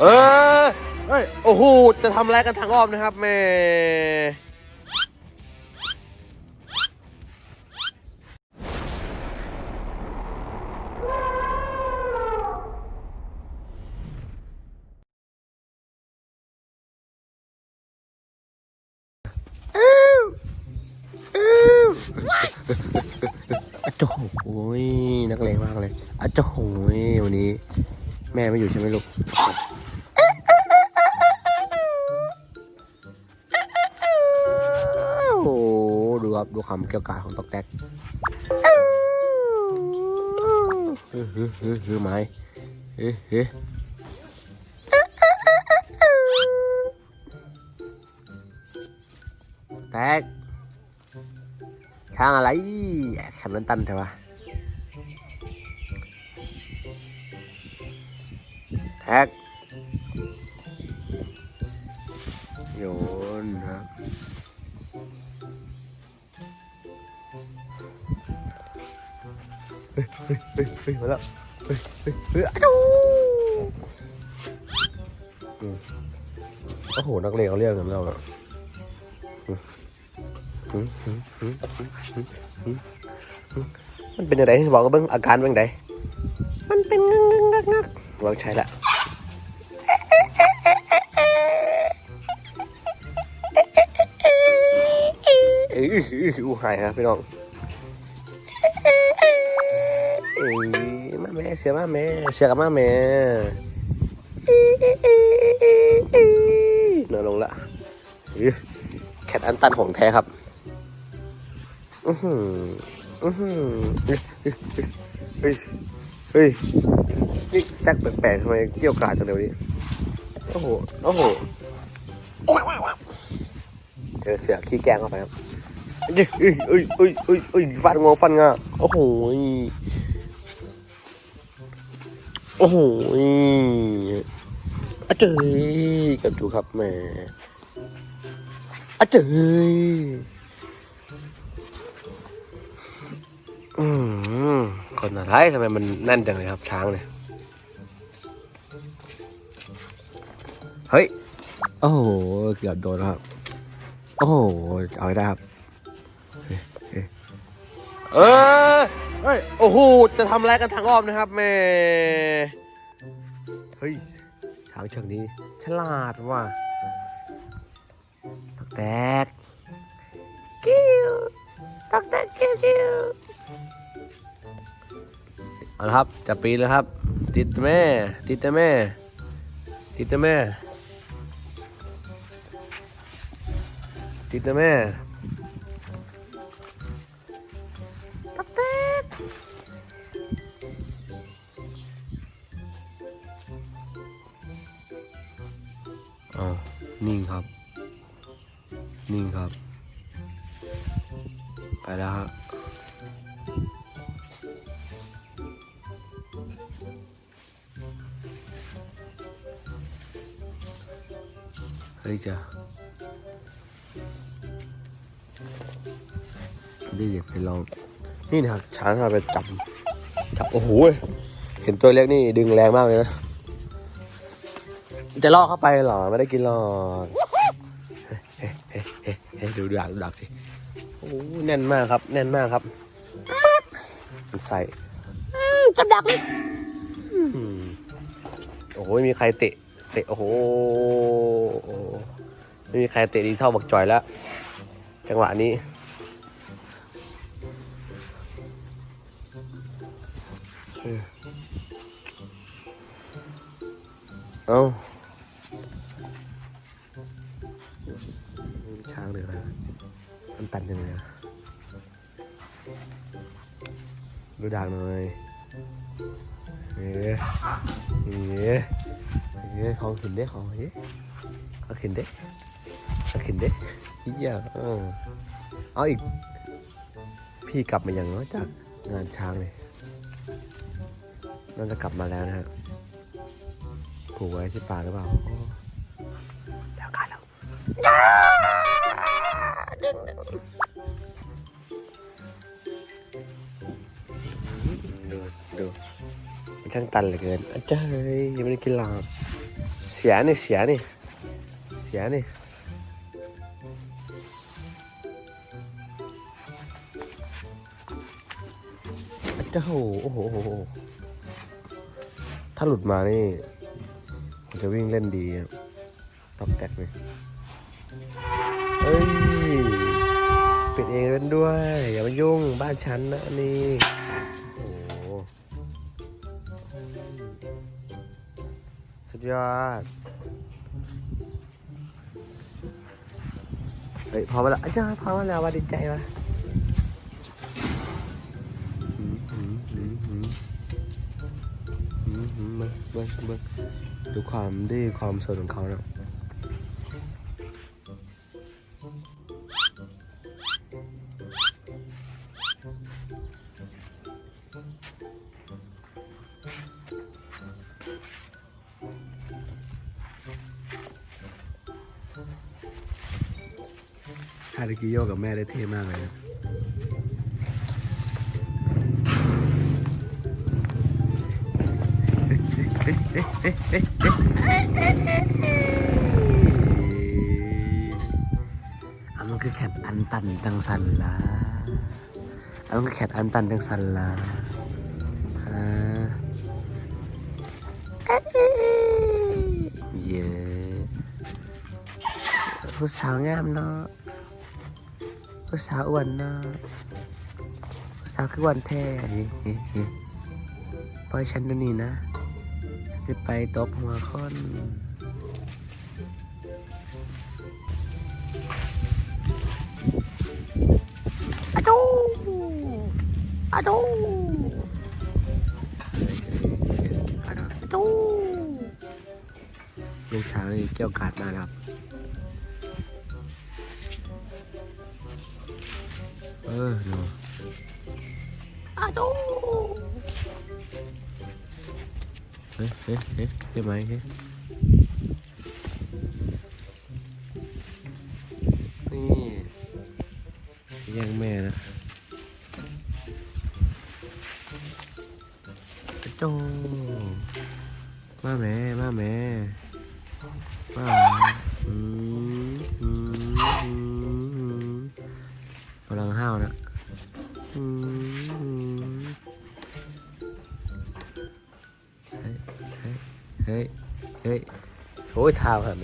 เออเฮ้ยโอ้โหจะทำอะไรกันทางอ้อมนะครับแม่อะโจโอ้ยนักเลงมากเลยอะโจโอ้ยวันนี้ แม่ไม่อยู่ใช่ไหมลูก โอ้โหดูครับดูคำเกี่ยวกาของตอกแตกฮือฮือฮือฮือไม้ฮือฮือแตกช้างอะไรแคมนั้นตันใช่ปะ แท็ก โยนครับเฮ้ยเฮ้ยเฮ้ยมาแล้ว เฮ้ยเฮ้ยเฮ้ยอ้าวอืมโอ้โห นักเลงเขาเรียกกันแล้วอะอืมอืมอืมอืมอืมอืมอืมมันเป็นอะไรบอกกันเบ้งอาการเป็นไงมันเป็นงักงักงักงักลองใช้ละ อ้ยอู้หายครับพี่น้องเอ้ยมาแม่เสียมาแม่เสียกับมาแม่นอนลงละแคทอันตันของแท้ครับอือหืออือหือเฮ้ยเฮ้ยนี่แจ็คแปลกๆทำไมเกี่ยวกราดจังเดี๋ยวนี้โอ้โหโอ้โหโอ้ยว้าวว้าวเจอเสือขี้แกงเข้าไปครับ เอ้ยเอ้ยเอ้ยเอ้ยเอ้ยเอ้ยฟันงอฟันงาโอ้โหโอ้โหอาเจยกับดูครับแม่อาเจยอืมคนอะไรทำไมมันแน่นจังเลยครับ ช้างเนี่ยเฮ้ย โอ้โห เกือบโดนแล้วครับ โอ้โห เอาให้ได้ครับ เออเฮ้ยโอ้โหจะทำอะไรกันทางอ้อมนะครับแม่เฮ้ยทางเชือกนี้ ฉลาดว่ะตักแตกกิ้วตักแตกกิ้วกิ้วเอาละครับ จะปีนแล้วครับ ติดแม่ ติดแต่แม่ ติดแต่แม่ ติดแต่แม่ ครับ ไปแล้วฮะเฮ้ยจ้ะได้อยากไปลอง นี่นะครับ ช้างเราไปจับ จับ โอ้โห เห็นตัวเล็กนี่ดึงแรงมากเลยนะ จะล่อเข้าไปเหรอ ไม่ได้กินหรอก ดูดูดักดูดักสิโอ้แน่นมากครับ แน่นมากครับมันใส่จับดักเลยโอ้โหไม่มีใครเตะ เตะโอ้โหไม่มีใครเตะดีเท่าบักจอยแล้ว จังหวะนี้เอ้า ตันจังเลยดูด่างหน่อยเอ๊ะเอ๊ะเอ๊ะของขึ้นเด้ของเอ๊ะเอาขึ้นเด้เอาขึ้นเด้ยิ่งยากเออเอาอีก พี่กลับมาอย่างน้อยจากงานช้างเลยน่าจะกลับมาแล้วนะฮะผูกไว้ที่ป่าหรือเปล่า ดูดูมันช่างตันเหลือเกินอาจารย์ยังไม่ได้กินหรอกเสียนี่เสียนี่เสียนี่เจ้าโอ้โหโอ้โหถ้าหลุดมานี่ผมจะวิ่งเล่นดีตอกแตกเลยเอ้ย ปิดเองเล่นด้วย อย่ามายุ่งบ้านฉันนะนี่โอ้โหสุดยอดเฮ้ยพร้อมาแล้วอาจารย์พร้อมาแล้วว่าดีใจวะหืมหืมหืมหืมหืมหืมมาดูความดื้อความสนของเขานะ ฮาริกิโยกับแม่ได้เท่มากเลยนะอันมันคือแคทอันตันจังสันละ อันมันอแคทอันตันจังสันละฮะเย้ผู้สาวงามเนาะผู้สาวอ้วนเนาะผู้สาวคืออ้วนแท้เฮ้เฮ้เฮ้ปล่อยฉันดูนี่นะ จะไปตบหัวคนอะดู อะดูอะดูอะดูลูกช้างนี่เกี่ยวกาดมากนะครับ เออดูอาดูเฮ้ยเฮ้ยเฮ้ยใช่ไหมเฮ้ย จมาแม่มาแม่มาอืมอืมอืมอืมกำลังห้าวนะอืมเฮ้ยเฮ้ยเฮ้ยเฮ้โอ้ยท้าขนาดนั้น